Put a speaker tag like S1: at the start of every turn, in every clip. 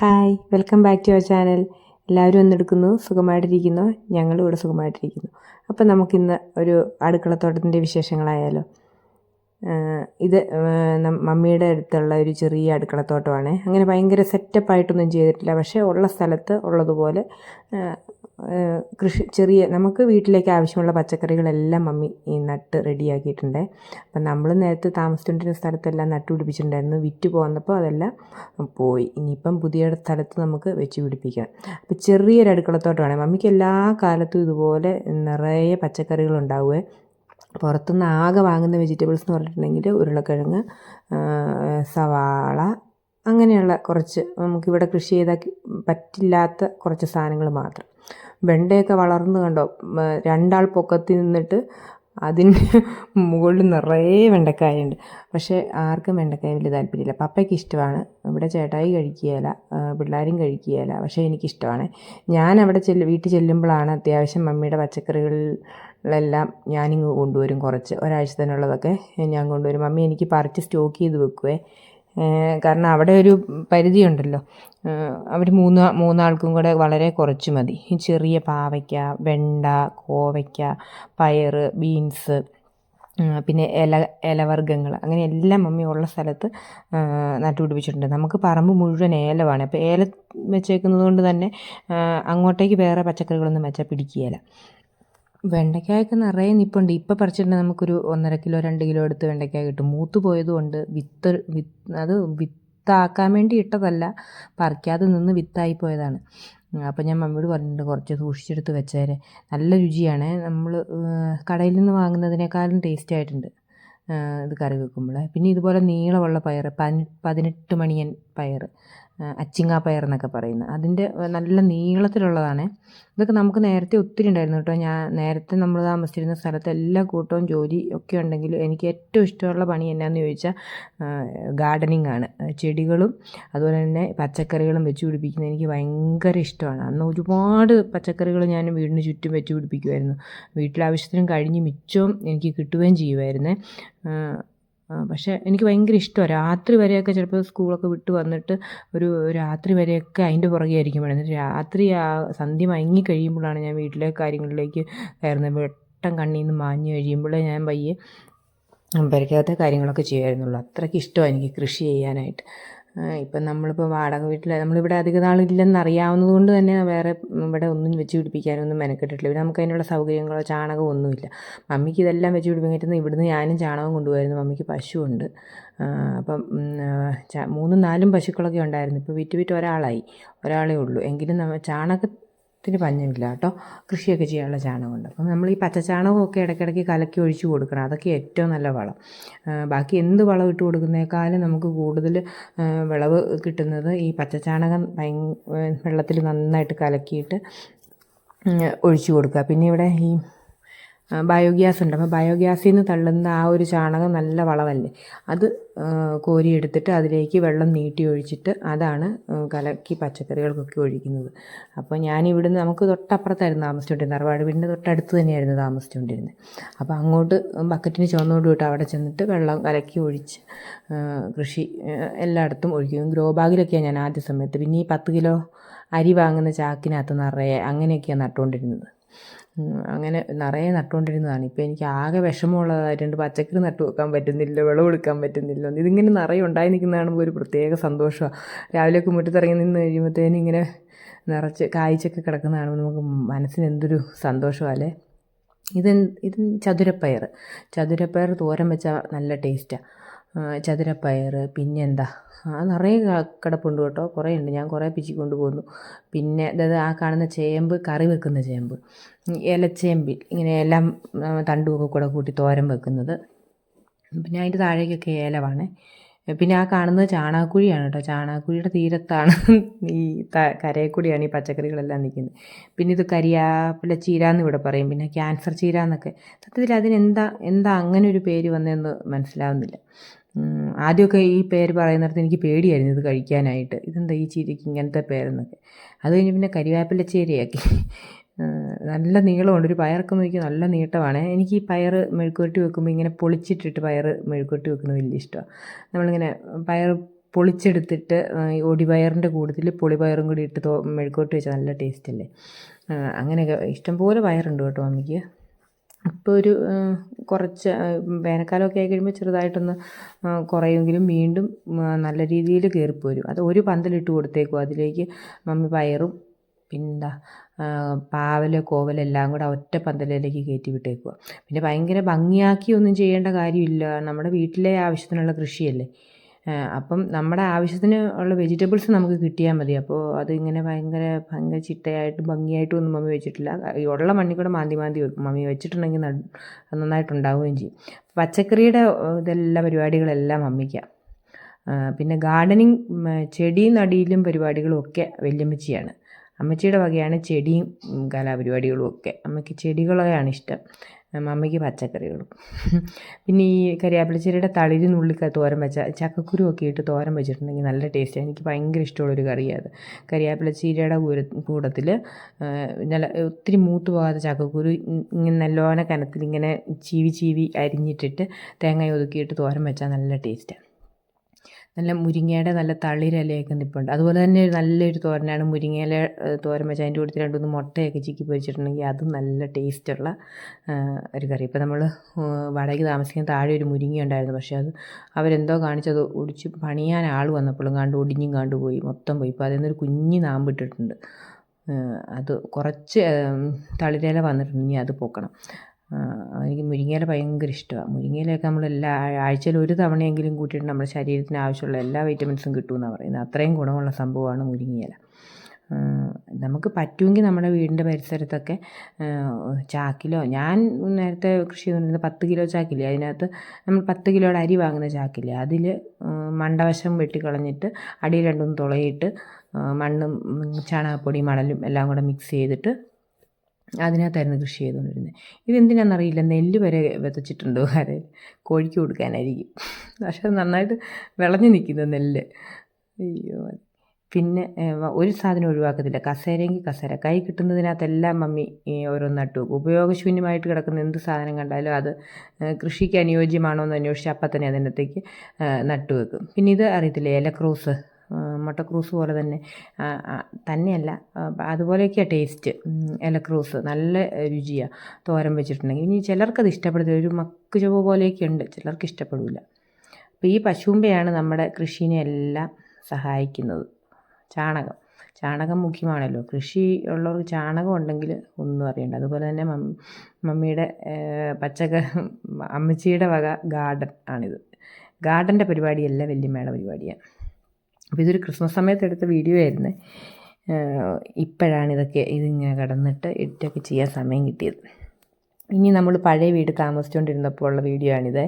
S1: Hi welcome back to our channel എല്ലാവരും വന്നെടുക്കുന്നു സുഖമായിട്ടിരിക്കുന്നു ഞങ്ങളും ഇവിടെ സുഖമായിട്ടിരിക്കുന്നു. അപ്പം നമുക്കിന്ന് ഒരു അടുക്കളത്തോട്ടത്തിന്റെ വിശേഷങ്ങളായാലോ. ഇത് മമ്മിയുടെ അടുത്തുള്ള ഒരു ചെറിയ അടുക്കളത്തോട്ടമാണ്. അങ്ങനെ ഭയങ്കര സെറ്റപ്പായിട്ടൊന്നും ചെയ്തിട്ടില്ല പക്ഷേ ഉള്ള സ്ഥലത്ത് ഉള്ളതുപോലെ കൃഷി ചെറിയ നമുക്ക് വീട്ടിലേക്ക് ആവശ്യമുള്ള പച്ചക്കറികളെല്ലാം മമ്മി ഈ നട്ട് റെഡിയാക്കിയിട്ടുണ്ട്. അപ്പം നമ്മൾ നേരത്തെ താമസിച്ചുകൊണ്ടിരുന്ന സ്ഥലത്തെല്ലാം നട്ട് പിടിപ്പിച്ചിട്ടുണ്ടായിരുന്നു. വിറ്റ് പോന്നപ്പോൾ അതെല്ലാം പോയി. ഇനിയിപ്പം പുതിയ സ്ഥലത്ത് നമുക്ക് വെച്ച് പിടിപ്പിക്കണം അപ്പോൾ ചെറിയൊരു അടുക്കളത്തോട്ടമാണ്. മമ്മിക്ക് എല്ലാ കാലത്തും ഇതുപോലെ നിറയെ പച്ചക്കറികളുണ്ടാവുക പുറത്തുനിന്ന് ആകെ വാങ്ങുന്ന വെജിറ്റബിൾസ് എന്ന് പറഞ്ഞിട്ടുണ്ടെങ്കിൽ ഉരുളക്കിഴങ്ങ് സവാള അങ്ങനെയുള്ള കുറച്ച് നമുക്കിവിടെ കൃഷി ചെയ്താൽ പറ്റില്ലാത്ത കുറച്ച് സാധനങ്ങൾ മാത്രം. വെണ്ടയൊക്കെ വളർന്ന് കണ്ടോ? രണ്ടാൾ പൊക്കത്തിൽ നിന്നിട്ട് അതിന്റെ മുകളിൽ നിറയെ വെണ്ടക്കായുണ്ട്. പക്ഷേ ആർക്കും വെണ്ടക്കായ വലിയ താല്പര്യമില്ല. പപ്പയ്ക്ക് ഇഷ്ടമാണ്. ഇവിടെ ചേട്ടായി കഴിക്കുകയില്ല. പിള്ളേരും കഴിക്കുകയില്ല. പക്ഷേ എനിക്കിഷ്ടമാണ്. ഞാൻ അവിടെ ചെല്ലു വീട്ടിൽ ചെല്ലുമ്പോഴാണ് അത്യാവശ്യം മമ്മിയുടെ പച്ചക്കറികളിലെല്ലാം ഞാനിങ്ങ് കൊണ്ടുവരും കുറച്ച്. ഒരാഴ്ച ഒരാഴ്ചത്തേനുള്ളതൊക്കെ ഞാൻ കൊണ്ടുവരും. മമ്മി എനിക്ക് പറിച്ച് സ്റ്റോക്ക് ചെയ്ത് വെക്കുവേ. കാരണം അവിടെ ഒരു പരിധിയുണ്ടല്ലോ. അവർ മൂന്ന് മൂന്നാൾക്കും കൂടെ വളരെ കുറച്ച് മതി. ഈ ചെറിയ പാവയ്ക്ക വെണ്ട കോവയ്ക്ക പയറ് ബീൻസ് പിന്നെ ഇല ഇലവർഗങ്ങൾ അങ്ങനെ എല്ലാം മമ്മി ഉള്ള സ്ഥലത്ത് നട്ടുപിടിപ്പിച്ചിട്ടുണ്ട്. നമുക്ക് പറമ്പ് മുഴുവൻ ഏലമാണ് അപ്പോൾ ഏലം വെച്ചേക്കുന്നത് കൊണ്ട് തന്നെ അങ്ങോട്ടേക്ക് വേറെ പച്ചക്കറികളൊന്നും വെച്ചാൽ പിടിക്കുകയില്ല വെണ്ടയ്ക്കായൊക്കെ നിറയെ നിൽപ്പുണ്ട് ഇപ്പോൾ പറിച്ചിട്ടുണ്ടെങ്കിൽ നമുക്കൊരു ഒന്നര കിലോ രണ്ട് കിലോ എടുത്ത് വെണ്ടയ്ക്കായ കിട്ടും. മൂത്ത് പോയതുകൊണ്ട് വിത്ത് വിത്ത് അത് വിത്താക്കാൻ വേണ്ടി ഇട്ടതല്ല പറിക്കാതെ നിന്ന് വിത്തായി പോയതാണ്. അപ്പം ഞാൻ മമ്മിയോട് പറഞ്ഞിട്ടുണ്ട് കുറച്ച് സൂക്ഷിച്ചെടുത്ത് വെച്ചേരെ. നല്ല രുചിയാണ്. നമ്മൾ കടയിൽ നിന്ന് വാങ്ങുന്നതിനേക്കാളും ടേസ്റ്റ് ആയിട്ടുണ്ട് ഇത് കറി വെക്കുമ്പോൾ പിന്നെ ഇതുപോലെ നീളമുള്ള പയർ പതിനെട്ട് മണിയൻ പയർ അച്ചിങ്ങ പയർ എന്നൊക്കെ പറയുന്നത് അതിന്റെ നല്ല നീളത്തിലുള്ളതാണ്. ഇതൊക്കെ നമുക്ക് നേരത്തെ ഒത്തിരി ഉണ്ടായിരുന്നു കേട്ടോ. ഞാൻ നേരത്തെ നമ്മൾ താമസിച്ചിരുന്ന സ്ഥലത്ത് എല്ലാ കൂട്ടവും ജോലി ഒക്കെ ഉണ്ടെങ്കിലും എനിക്ക് ഏറ്റവും ഇഷ്ടമുള്ള പണി എന്നാന്ന് ചോദിച്ചാൽ ഗാർഡനിങ് ആണ് ചെടികളും അതുപോലെ തന്നെ പച്ചക്കറികളും വെച്ച് പിടിപ്പിക്കുന്നത് എനിക്ക് ഭയങ്കര ഇഷ്ടമാണ്. അന്ന് ഒരുപാട് പച്ചക്കറികൾ ഞാൻ വീടിന് ചുറ്റും വെച്ച് പിടിപ്പിക്കുമായിരുന്നു. വീട്ടിലാവശ്യത്തിനും കഴിഞ്ഞ് മിച്ചവും എനിക്ക് കിട്ടുകയും ചെയ്യുമായിരുന്നേ. പക്ഷേ എനിക്ക് ഭയങ്കര ഇഷ്ടമാണ് രാത്രി വരെയൊക്കെ ചിലപ്പോൾ സ്കൂളൊക്കെ വിട്ട് വന്നിട്ട് ഒരു രാത്രി വരെയൊക്കെ അതിന്റെ പുറകെ ആയിരിക്കും വേണം എന്നിട്ട് രാത്രി ആ സന്ധ്യ മയങ്ങി കഴിയുമ്പോഴാണ് ഞാൻ വീട്ടിലെ കാര്യങ്ങളിലേക്ക് കയറുന്നത്. വെട്ടം കണ്ണിൽ നിന്ന് മാഞ്ഞു കഴിയുമ്പോഴേ ഞാൻ പയ്യെ പരിക്കാത്ത കാര്യങ്ങളൊക്കെ ചെയ്യുമായിരുന്നുള്ളൂ അത്രയ്ക്ക് ഇഷ്ടമാണ് എനിക്ക് കൃഷി ചെയ്യാനായിട്ട്. ഇപ്പം നമ്മളിപ്പോൾ വാടക വീട്ടിൽ നമ്മളിവിടെ അധിക നാളില്ലെന്ന് അറിയാവുന്നത് കൊണ്ട് തന്നെ വേറെ ഇവിടെ ഒന്നും വെച്ച് പിടിപ്പിക്കാനൊന്നും മെനക്കെട്ടിട്ടില്ല. ഇവിടെ നമുക്ക് അതിനുള്ള സൗകര്യങ്ങളോ ചാണകമോ ഒന്നുമില്ല. മമ്മിക്ക് ഇതെല്ലാം വെച്ച് പിടിപ്പിക്കാൻ പറ്റുന്ന ഇവിടുന്ന് ഞാനും ചാണകം കൊണ്ടുപോയിരുന്നു. മമ്മിക്ക് പശുവുണ്ട്. അപ്പം മൂന്നും നാലും പശുക്കളൊക്കെ ഉണ്ടായിരുന്നു. ഇപ്പോൾ വിറ്റ് വിറ്റ് ഒരാളായി. ഒരാളേ ഉള്ളൂ. എങ്കിലും നമ്മ ചാണകത്തിന് പഞ്ഞമില്ല കേട്ടോ. കൃഷിയൊക്കെ ചെയ്യാനുള്ള ചാണകമുണ്ട്. അപ്പം നമ്മൾ ഈ പച്ചച്ചാണകമൊക്കെ ഇടയ്ക്കിടയ്ക്ക് കലക്കി ഒഴിച്ചു കൊടുക്കണം. അതൊക്കെ ഏറ്റവും നല്ല വളം. ബാക്കി എന്ത് വളം ഇട്ട് കൊടുക്കുന്നേക്കാളും നമുക്ക് കൂടുതൽ വിളവ് കിട്ടുന്നത് ഈ പച്ചച്ചാണകം ഭയ വെള്ളത്തിൽ നന്നായിട്ട് കലക്കിയിട്ട് ഒഴിച്ചു കൊടുക്കുക. പിന്നെ ഇവിടെ ഈ ബയോഗ്യാസ് ഉണ്ട്. അപ്പോൾ ബയോഗ്യാസിൽ നിന്ന് തള്ളുന്ന ആ ഒരു ചാണകം നല്ല വളമല്ലേ? അത് കോരിയെടുത്തിട്ട് അതിലേക്ക് വെള്ളം നീട്ടി ഒഴിച്ചിട്ട് അതാണ് കലക്കി പച്ചക്കറികൾക്കൊക്കെ ഒഴിക്കുന്നത്. അപ്പോൾ ഞാൻ ഇവിടുന്ന് നമുക്ക് തൊട്ടപ്പുറത്തായിരുന്നു താമസിച്ചുകൊണ്ടിരുന്നത് അറുപാട് വീടിന്റെ തൊട്ടടുത്ത് തന്നെയായിരുന്നു താമസിച്ചുകൊണ്ടിരുന്നത് അപ്പോൾ അങ്ങോട്ട് ബക്കറ്റിന് ചുവന്നോട് വിട്ട് അവിടെ ചെന്നിട്ട് വെള്ളം കലക്കി ഒഴിച്ച് കൃഷി എല്ലായിടത്തും ഒഴിക്കും. ഗ്രോ ബാഗിലൊക്കെയാണ് ഞാൻ ആദ്യ സമയത്ത്. പിന്നെ ഈ പത്ത് കിലോ അരി വാങ്ങുന്ന ചാക്കിനകത്ത് നിറയെ അങ്ങനെയൊക്കെയാണ് നട്ടുകൊണ്ടിരുന്നത്. അങ്ങനെ നിറയെ നട്ടുകൊണ്ടിരുന്നതാണ്. ഇപ്പോൾ എനിക്ക് ആകെ വിഷമമുള്ളതായിട്ടുണ്ട് പച്ചക്കറി നട്ടു വെക്കാൻ പറ്റുന്നില്ല വിളവ് കൊടുക്കാൻ പറ്റുന്നില്ല. ഇതിങ്ങനെ നിറയെ ഉണ്ടായി നിൽക്കുന്ന കാണുമ്പോൾ ഒരു പ്രത്യേക സന്തോഷമാണ് രാവിലെയൊക്കെ മുറ്റത്തിറങ്ങി നിന്ന് കഴിയുമ്പോഴത്തേനും ഇങ്ങനെ നിറച്ച് കായ്ച്ചൊക്കെ കിടക്കുന്ന കാണുമ്പോൾ നമുക്ക് മനസ്സിന് എന്തൊരു സന്തോഷമല്ലേ ഇത് ഇത് ചതുരപ്പയർ ചതുരപ്പയർ തോരൻ വെച്ചാൽ നല്ല ടേസ്റ്റാണ് ചതുരപ്പയർ പിന്നെന്താ? ആ നിറയെ കിടപ്പുണ്ട് കേട്ടോ. കുറേ ഉണ്ട് ഞാൻ കുറേ പിച്ചി കൊണ്ടുപോകുന്നു. പിന്നെ അതായത് ആ കാണുന്ന ചേമ്പ് കറി വെക്കുന്ന ചേമ്പ്. ഇലച്ചേമ്പ് ഇങ്ങനെ എല്ലാം തണ്ടുമൊക്കെ കൂടെ കൂട്ടി തോരൻ വെക്കുന്നത്. പിന്നെ അതിന്റെ താഴേക്കൊക്കെ ഏലമാണ് പിന്നെ ആ കാണുന്നത് ചാണകക്കുഴിയാണ് കേട്ടോ. ചാണകക്കുഴിയുടെ തീരത്താണ് ഈ ത കരയക്കുടിയാണ് കൂടിയാണ് ഈ പച്ചക്കറികളെല്ലാം നിൽക്കുന്നത്. പിന്നെ ഇത് കരിയാപ്പില ചീര എന്ന് ഇവിടെ പറയും. പിന്നെ ക്യാൻസർ ചീര എന്നൊക്കെ. സത്യത്തിൽ അതിന് എന്താ അങ്ങനെ ഒരു പേര് വന്നതെന്ന് മനസ്സിലാവുന്നില്ല. ആദ്യമൊക്കെ ഈ പേര് പറയുന്നിടത്ത് എനിക്ക് പേടിയായിരുന്നു ഇത് കഴിക്കാനായിട്ട്. ഇതെന്താ ഈ ചീരയ്ക്ക് ഇങ്ങനത്തെ പേരെന്നൊക്കെ. അത് കഴിഞ്ഞ് പിന്നെ കരിവേപ്പില ചീരയാക്കി. നല്ല നീളമുണ്ട്. ഒരു പയറൊക്കെ നോക്കി നല്ല നീട്ടമാണ്. എനിക്ക് ഈ പയർ മെഴുക്കുരുട്ടി വെക്കുമ്പോൾ ഇങ്ങനെ പൊളിച്ചിട്ടിട്ട് പയർ മെഴുക്കുരുട്ടി വെക്കുന്നത് വലിയ ഇഷ്ടമാണ് നമ്മളിങ്ങനെ പയർ പൊളിച്ചെടുത്തിട്ട് ഒടിപയറിന്റെ കൂട്ടത്തിൽ പൊളിപയറും കൂടി ഇട്ട് മെഴുക്കുരുട്ടി വെച്ചാൽ നല്ല ടേസ്റ്റ് അല്ലേ അങ്ങനെയൊക്കെ ഇഷ്ടംപോലെ പയറുണ്ട് കേട്ടോ മമ്മിക്ക് ഇപ്പോൾ ഒരു കുറച്ച് വേനൽക്കാലമൊക്കെ ആയി കഴിയുമ്പോൾ ചെറുതായിട്ടൊന്ന് കുറയുമെങ്കിലും വീണ്ടും നല്ല രീതിയിൽ കയറിപ്പോരും. അത് ഒരു പന്തലിട്ട് കൊടുത്തേക്കും. അതിലേക്ക് മമ്മി പയറും പിന്നെന്താ പാവൽ കോവൽ എല്ലാം കൂടെ ഒറ്റ പന്തലിലേക്ക് കയറ്റി വിട്ടേക്കുക പിന്നെ ഭയങ്കര ഭംഗിയാക്കി ഒന്നും ചെയ്യേണ്ട കാര്യമില്ല. നമ്മുടെ വീട്ടിലെ ആവശ്യത്തിനുള്ള കൃഷിയല്ലേ? അപ്പം നമ്മുടെ ആവശ്യത്തിന് ഉള്ള വെജിറ്റബിൾസ് നമുക്ക് കിട്ടിയാൽ മതി. അപ്പോൾ അതിങ്ങനെ ഭയങ്കര ഭയങ്കര ചിട്ടയായിട്ട് ഭംഗിയായിട്ടും ഒന്നും മമ്മി വെച്ചിട്ടില്ല. ഈ ഉള്ള മണ്ണിൽ കൂടെ മാന്തി മാന്തി വെക്കും. മമ്മി വെച്ചിട്ടുണ്ടെങ്കിൽ നന്നായിട്ടുണ്ടാവുകയും ചെയ്യും. പച്ചക്കറിയുടെ ഇതെല്ലാം പരിപാടികളെല്ലാം മമ്മിക്കാണ് പിന്നെ ഗാർഡനിങ് ചെടി നടിയിലും പരിപാടികളും ഒക്കെ വല്യമ്മച്ചിയാണ്. അമ്മച്ചിയുടെ വകയാണ് ചെടിയും കലാപരിപാടികളും ഒക്കെ അമ്മയ്ക്ക് ചെടികളെയാണ് ഇഷ്ടം. അമ്മയ്ക്ക് പച്ചക്കറികളും. പിന്നെ ഈ കരിയാപ്പിലച്ചെടിയുടെ തളിര് നുള്ളിക്ക തോരൻ വെച്ച ചക്കക്കുരു ഒക്കെ ഇട്ട് തോരൻ വെച്ചിട്ടുണ്ടെങ്കിൽ നല്ല ടേസ്റ്റാണ് എനിക്ക് ഭയങ്കര ഇഷ്ടമുള്ളൊരു കറിയാണ് കരിയാപ്പിലച്ചീരയുടെ കൂര കൂടത്തിൽ നല്ല ഒത്തിരി മൂത്ത് പോകാതെ ചക്കക്കുരു ഇങ്ങനെ നല്ലോണം കനത്തിൽ ഇങ്ങനെ ചീവി ചീവി അരിഞ്ഞിട്ടിട്ട് തേങ്ങ ഒതുക്കിയിട്ട് തോരൻ വെച്ചാൽ നല്ല ടേസ്റ്റാണ് നല്ല മുരിങ്ങയുടെ നല്ല തളിരിലയൊക്കെ നിൽപ്പുണ്ട് അതുപോലെ തന്നെ നല്ലൊരു തോരനാണ് മുരിങ്ങയില തോരൻ വെച്ചാൽ അതിന്റെ കൂട്ടത്തിൽ രണ്ടുമൂന്ന് മുട്ടയൊക്കെ ചിക്കി പൊരിച്ചിട്ടുണ്ടെങ്കിൽ അതും നല്ല ടേസ്റ്റുള്ള ഒരു കറി. ഇപ്പോൾ നമ്മൾ വാടകയ്ക്ക് താമസിക്കുന്ന താഴെ ഒരു മുരിങ്ങ ഉണ്ടായിരുന്നു. പക്ഷേ അത് അവരെന്തോ കാണിച്ചത് ഒടിച്ച് പണിയാൻ ആൾ വന്നപ്പോഴും കണ്ട് ഒടിഞ്ഞും കണ്ടു പോയി മൊത്തം പോയി. ഇപ്പോൾ അതിൽ നിന്നൊരു കുഞ്ഞ് നാമ്പിട്ടിട്ടുണ്ട് അത് കുറച്ച് തളിരില വന്നിട്ടുണ്ടെങ്കിൽ അത് പോക്കണം. എനിക്ക് മുരിങ്ങയില ഭയങ്കര ഇഷ്ടമാണ് മുരിങ്ങയിലയൊക്കെ നമ്മൾ എല്ലാ ആഴ്ചയിൽ ഒരു തവണയെങ്കിലും കൂട്ടിയിട്ട് നമ്മുടെ ശരീരത്തിന് ആവശ്യമുള്ള എല്ലാ വൈറ്റമിൻസും കിട്ടുമെന്നാണ് പറയുന്നത്. അത്രയും ഗുണമുള്ള സംഭവമാണ് മുരിങ്ങയില. നമുക്ക് പറ്റുമെങ്കിൽ നമ്മുടെ വീടിന്റെ പരിസരത്തൊക്കെ ചാക്കിലോ ഞാൻ നേരത്തെ കൃഷി ചെയ്തുകൊണ്ടിരുന്ന പത്ത് കിലോ ചാക്കില്ലേ? അതിനകത്ത് നമ്മൾ പത്ത് കിലോയുടെ അരി വാങ്ങുന്ന ചാക്കില്ലേ? അതിൽ മണ്ടവശം വെട്ടിക്കളഞ്ഞിട്ട് അടിയിൽ രണ്ടും തുളയിട്ട് മണ്ണും ചാണകപ്പൊടി മണലും എല്ലാം കൂടെ മിക്സ് ചെയ്തിട്ട് അതിനകത്തായിരുന്നു കൃഷി ചെയ്തുകൊണ്ടിരുന്നത്. ഇതെന്തിനാണെന്നറിയില്ല. നെല്ല് വരെ വിതച്ചിട്ടുണ്ട് വരെ കോഴിക്ക് കൊടുക്കാനായിരിക്കും. പക്ഷെ അത് നന്നായിട്ട് വിളഞ്ഞു നിൽക്കുന്നു നെല്ല്. അയ്യോ പിന്നെ ഒരു സാധനം ഒഴിവാക്കത്തില്ല. കസേരയെങ്കിൽ കസേര. കൈ കിട്ടുന്നതിനകത്തെല്ലാം മമ്മി ഓരോന്ന് നട്ടു ഉപയോഗശൂന്യമായിട്ട് കിടക്കുന്ന എന്ത് സാധനം കണ്ടാലും അത് കൃഷിക്ക് അനുയോജ്യമാണോ എന്ന് അന്വേഷിച്ച് അപ്പം തന്നെ അതിനകത്തേക്ക് നട്ടു വെക്കും. പിന്നെ ഇത് അറിയത്തില്ലേ? ഏലക്രോസ് മുട്ടക്രൂസ് പോലെ തന്നെ. തന്നെയല്ല അതുപോലെയൊക്കെയാണ് ടേസ്റ്റ്. ഇലക്രൂസ് നല്ല രുചിയാണ് തോരൻ വെച്ചിട്ടുണ്ടെങ്കിൽ. ഇനി ചിലർക്കത് ഇഷ്ടപ്പെടത്തില്ല. ഒരു മക്ക് ചുവ പോലെയൊക്കെ ഉണ്ട്. ചിലർക്ക് ഇഷ്ടപ്പെടില്ല അപ്പോൾ ഈ പശുമ്പയാണ് നമ്മുടെ കൃഷിനെ എല്ലാം സഹായിക്കുന്നത്. ചാണകം. ചാണകം മുഖ്യമാണല്ലോ. കൃഷി ഉള്ളവർക്ക് ചാണകം ഉണ്ടെങ്കിൽ ഒന്നും അറിയണ്ട. അതുപോലെ തന്നെ മമ്മിയുടെ പച്ചക്ക അമ്മച്ചിയുടെ വക ഗാർഡൻ ആണിത്. ഗാർഡന്റെ പരിപാടിയല്ല വല്യമ്മയുടെ പരിപാടിയാണ് അപ്പോൾ ഇതൊരു ക്രിസ്മസ് സമയത്ത് എടുത്ത വീഡിയോ ആയിരുന്നു. ഇപ്പോഴാണ് ഇതൊക്കെ ഇതിങ്ങനെ കിടന്നിട്ട് എഡിറ്റൊക്കെ ചെയ്യാൻ സമയം കിട്ടിയത്. ഇനി നമ്മൾ പഴയ വീട് താമസിച്ചുകൊണ്ടിരുന്നപ്പോൾ ഉള്ള വീഡിയോ ആണിത്.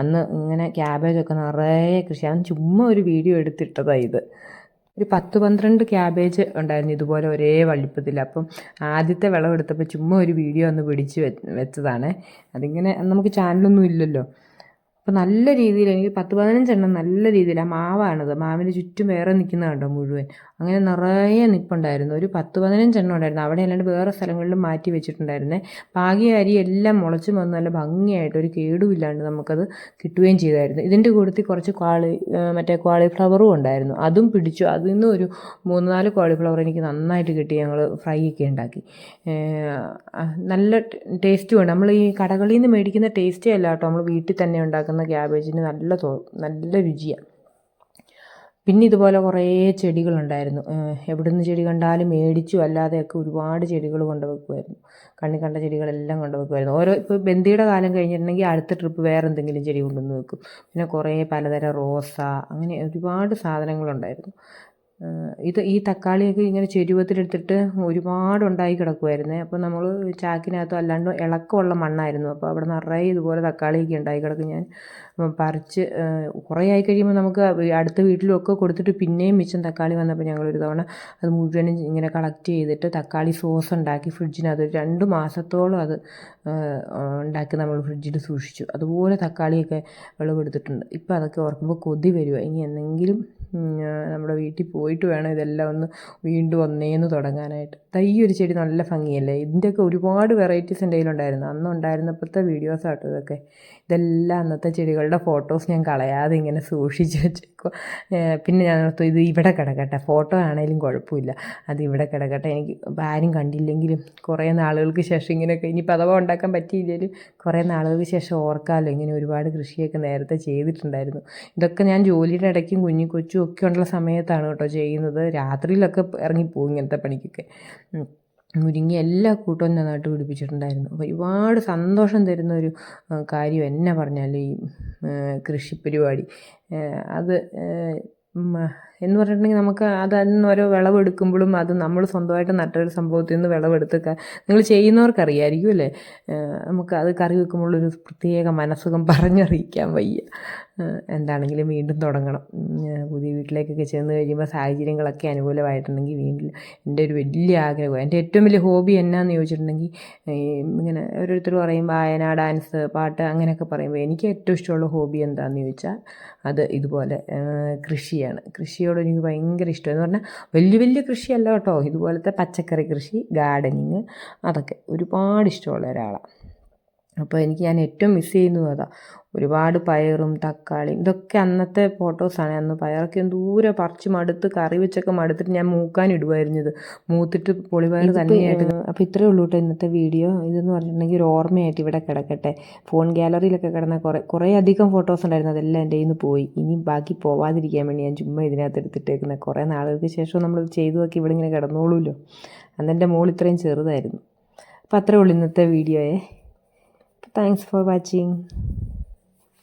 S1: അന്ന് ഇങ്ങനെ ക്യാബേജൊക്കെ നിറയെ കൃഷി. അന്ന് ചുമ്മാ ഒരു വീഡിയോ എടുത്തിട്ടതാണ് ഇത്. ഒരു പത്ത് പന്ത്രണ്ട് ക്യാബേജ് ഉണ്ടായിരുന്നു ഇതുപോലെ ഒരേ വള്ളിപ്പത്തിൽ അപ്പം ആദ്യത്തെ വിളവെടുത്തപ്പോൾ ചുമ്മാ ഒരു വീഡിയോ ഒന്ന് പിടിച്ച് വെച്ചതാണ്. അതിങ്ങനെ നമുക്ക് ചാനലൊന്നും ഇല്ലല്ലോ. അപ്പോൾ നല്ല രീതിയിൽ എനിക്ക് പത്ത് പതിനഞ്ചെണ്ണം നല്ല രീതിയിൽ ആ മാവാണത്. മാവിന് ചുറ്റും വേറെ നിൽക്കുന്ന കണ്ടോ മുഴുവൻ? അങ്ങനെ നിറയെ നിൽപ്പുണ്ടായിരുന്നു ഒരു പത്ത് പതിനഞ്ചെണ്ണം ഉണ്ടായിരുന്നു. അവിടെ അല്ലാണ്ട് വേറെ സ്ഥലങ്ങളിലും മാറ്റി വെച്ചിട്ടുണ്ടായിരുന്നേ. പാകിയ അരി എല്ലാം മുളച്ച് വന്ന് നല്ല ഭംഗിയായിട്ട് ഒരു കേടുമില്ലാണ്ട് നമുക്കത് കിട്ടുകയും ചെയ്തായിരുന്നു. ഇതിന്റെ കൂട്ടത്തിൽ കുറച്ച് ക്വാളി മറ്റേ ക്വാളിഫ്ലവറും ഉണ്ടായിരുന്നു. അതും പിടിച്ചു. അതിൽ നിന്നും ഒരു മൂന്ന് നാല് ക്വാളിഫ്ലവർ എനിക്ക് നന്നായിട്ട് കിട്ടി. ഞങ്ങൾ ഫ്രൈ ഒക്കെ ഉണ്ടാക്കി. നല്ല ടേസ്റ്റും ഉണ്ട് നമ്മൾ ഈ കടകളിൽ നിന്ന് മേടിക്കുന്ന ടേസ്റ്റേ അല്ല കേട്ടോ. നമ്മൾ വീട്ടിൽ തന്നെ ഉണ്ടാക്കുന്ന ഉണ്ടാക്കുന്ന ക്യാബേജിന് നല്ല തോ നല്ല രുചിയാണ് പിന്നെ ഇതുപോലെ കുറേ ചെടികളുണ്ടായിരുന്നു. എവിടെ നിന്ന് ചെടി കണ്ടാലും മേടിച്ചു അല്ലാതെയൊക്കെ ഒരുപാട് ചെടികൾ കൊണ്ടുവെക്കുമായിരുന്നു കണ്ണി കണ്ട ചെടികളെല്ലാം കൊണ്ടുവെക്കുമായിരുന്നു ഓരോ ഇപ്പോൾ ബന്ദിയുടെ കാലം കഴിഞ്ഞിട്ടുണ്ടെങ്കിൽ അടുത്ത ട്രിപ്പ് വേറെ എന്തെങ്കിലും ചെടി കൊണ്ടുവന്ന് വെക്കും. പിന്നെ കുറേ പലതരം റോസ അങ്ങനെ ഒരുപാട് സാധനങ്ങളുണ്ടായിരുന്നു. ഇത് ഈ തക്കാളിയൊക്കെ ഇങ്ങനെ ചെരുവത്തിലെടുത്തിട്ട് ഒരുപാട് ഉണ്ടായി കിടക്കുമായിരുന്നേ അപ്പോൾ നമ്മൾ ചാക്കിനകത്തോ അല്ലാണ്ട് ഇളക്കമുള്ള മണ്ണായിരുന്നു. അപ്പോൾ അവിടെ നിറയെ ഇതുപോലെ തക്കാളിയൊക്കെ ഉണ്ടായി കിടക്കും. ഞാൻ പറിച്ച് കുറേ ആയി കഴിയുമ്പോൾ നമുക്ക് അടുത്ത വീട്ടിലൊക്കെ കൊടുത്തിട്ട് പിന്നെയും മിച്ചം തക്കാളി വന്നപ്പോൾ ഞങ്ങളൊരു തവണ അത് മുഴുവനും ഇങ്ങനെ കളക്ട് ചെയ്തിട്ട് തക്കാളി സോസ് ഉണ്ടാക്കി ഫ്രിഡ്ജിനകത്ത് രണ്ട് മാസത്തോളം അത് ഉണ്ടാക്കി നമ്മൾ ഫ്രിഡ്ജിൽ സൂക്ഷിച്ചു. അതുപോലെ തക്കാളിയൊക്കെ വിളവെടുത്തിട്ടുണ്ട്. ഇപ്പോൾ അതൊക്കെ ഓർക്കുമ്പോൾ കൊതി വരിക ഇനി എന്തെങ്കിലും നമ്മുടെ വീട്ടിൽ പോയിട്ട് വേണം ഇതെല്ലാം ഒന്ന് വീണ്ടും ഒന്നേന്ന് തുടങ്ങാനായിട്ട്. തൈ ഒരു ചെടി നല്ല ഭംഗിയല്ലേ? ഇതിന്റെയൊക്കെ ഒരുപാട് വെറൈറ്റീസ് എന്റെ കയ്യിലുണ്ടായിരുന്നു. അന്ന് ഉണ്ടായിരുന്നപ്പോഴത്തെ വീഡിയോസ് ഇതൊക്കെ. ഇതെല്ലാം അന്നത്തെ ചെടികളുടെ ഫോട്ടോസ് ഞാൻ കളയാതെ ഇങ്ങനെ സൂക്ഷിച്ച് വെച്ചേക്കും കിടക്കുക പിന്നെ ഞാൻ ഓർത്തു ഇത് ഇവിടെ കിടക്കട്ടെ. ഫോട്ടോ ആണെങ്കിലും കുഴപ്പമില്ല. അത് ഇവിടെ കിടക്കട്ടെ. എനിക്ക് ആരും കണ്ടില്ലെങ്കിലും കുറേ നാളുകൾക്ക് ശേഷം ഇങ്ങനെയൊക്കെ ഇനിയിപ്പോൾ അഥവാ ഉണ്ടാക്കാൻ പറ്റിയില്ലെങ്കിലും കുറേ നാളുകൾക്ക് ശേഷം ഓർക്കാമല്ലോ ഇങ്ങനെ ഒരുപാട് കൃഷിയൊക്കെ നേരത്തെ ചെയ്തിട്ടുണ്ടായിരുന്നു. ഇതൊക്കെ ഞാൻ ജോലിയുടെ ഇടയ്ക്കും കുഞ്ഞു കൊച്ചും ഒക്കെ ഉള്ള സമയത്താണ് കേട്ടോ ചെയ്യുന്നത്. രാത്രിയിലൊക്കെ ഇറങ്ങിപ്പോവും ഇങ്ങനത്തെ പണിക്കൊക്കെ. മുരിങ്ങ എല്ലാ കൂട്ടവും ഞാൻ നട്ടു പിടിപ്പിച്ചിട്ടുണ്ടായിരുന്നു. അപ്പോൾ ഒരുപാട് സന്തോഷം തരുന്ന ഒരു കാര്യം എന്നെ പറഞ്ഞാൽ ഈ കൃഷി പരിപാടി അത് എന്ന് പറഞ്ഞിട്ടുണ്ടെങ്കിൽ നമുക്ക് അതിന്ന് ഓരോ വിളവെടുക്കുമ്പോഴും അത് നമ്മൾ സ്വന്തമായിട്ട് നട്ടൊരു സംഭവത്തിൽ നിന്ന് വിളവെടുത്തൊക്കെ നിങ്ങൾ ചെയ്യുന്നവർക്കറിയായിരിക്കും അല്ലേ? നമുക്ക് അത് കറി വെക്കുമ്പോഴൊരു പ്രത്യേക മനസ്സുഖം പറഞ്ഞറിയിക്കാൻ വയ്യ. എന്താണെങ്കിലും വീണ്ടും തുടങ്ങണം. പുതിയ വീട്ടിലേക്കൊക്കെ ചെന്ന് കഴിയുമ്പോൾ സാഹചര്യങ്ങളൊക്കെ അനുകൂലമായിട്ടുണ്ടെങ്കിൽ വീണ്ടും എന്റെ ഒരു വലിയ ആഗ്രഹം എന്റെ ഏറ്റവും വലിയ ഹോബി എന്നാന്ന് ചോദിച്ചിട്ടുണ്ടെങ്കിൽ ഇങ്ങനെ ഓരോരുത്തർ പറയും വായന ഡാൻസ് പാട്ട് അങ്ങനെയൊക്കെ പറയുമ്പോൾ എനിക്ക് ഏറ്റവും ഇഷ്ടമുള്ള ഹോബി എന്താണെന്ന് ചോദിച്ചാൽ അത് ഇതുപോലെ കൃഷിയാണ്. കൃഷിയോട് എനിക്ക് ഭയങ്കര ഇഷ്ടം. എന്ന് പറഞ്ഞാൽ വലിയ വലിയ കൃഷിയല്ല കേട്ടോ. ഇതുപോലത്തെ പച്ചക്കറി കൃഷി ഗാർഡനിങ് അതൊക്കെ ഒരുപാട് ഇഷ്ടമുള്ള ഒരാളാണ് അപ്പോൾ എനിക്ക് ഞാൻ ഏറ്റവും മിസ് ചെയ്യുന്നതും അതാ. ഒരുപാട് പയറും തക്കാളിയും ഇതൊക്കെ അന്നത്തെ ഫോട്ടോസാണ് അന്ന് പയറൊക്കെ ദൂരെ പറിച്ച് മടുത്ത് കറി വെച്ചൊക്കെ മടുത്തിട്ട് ഞാൻ മൂക്കാൻ ഇടുമായിരുന്നു ഇത്. മൂത്തിട്ട് പൊളിപയർ തന്നെയായിരുന്നു അപ്പോൾ ഇത്രയേ ഉള്ളൂ കേട്ടോ ഇന്നത്തെ വീഡിയോ ഇതെന്ന് പറഞ്ഞിട്ടുണ്ടെങ്കിൽ ഒരു ഓർമ്മയായിട്ട് ഇവിടെ കിടക്കട്ടെ. ഫോൺ ഗാലറിയിലൊക്കെ കിടന്ന കുറേ കുറേ അധികം ഫോട്ടോസ് ഉണ്ടായിരുന്നു. അതെല്ലാം എന്റെ കയ്യിൽ നിന്ന് പോയി. ഇനി ബാക്കി പോവാതിരിക്കാൻ വേണ്ടി ഞാൻ ചുമ്മാ ഇതിനകത്ത് എടുത്തിട്ടേക്കുന്നത് കുറേ നാളുകൾക്ക് ശേഷം നമ്മൾ ചെയ്തു നോക്കി ഇവിടെ ഇങ്ങനെ കിടന്നോളൂല്ലോ. അന്ന് എന്റെ മോൾ ഇത്രയും ചെറുതായിരുന്നു. അപ്പോൾ അത്രേ ഉള്ളൂ ഇന്നത്തെ വീഡിയോയെ താങ്ക്സ് ഫോർ വാച്ചിങ്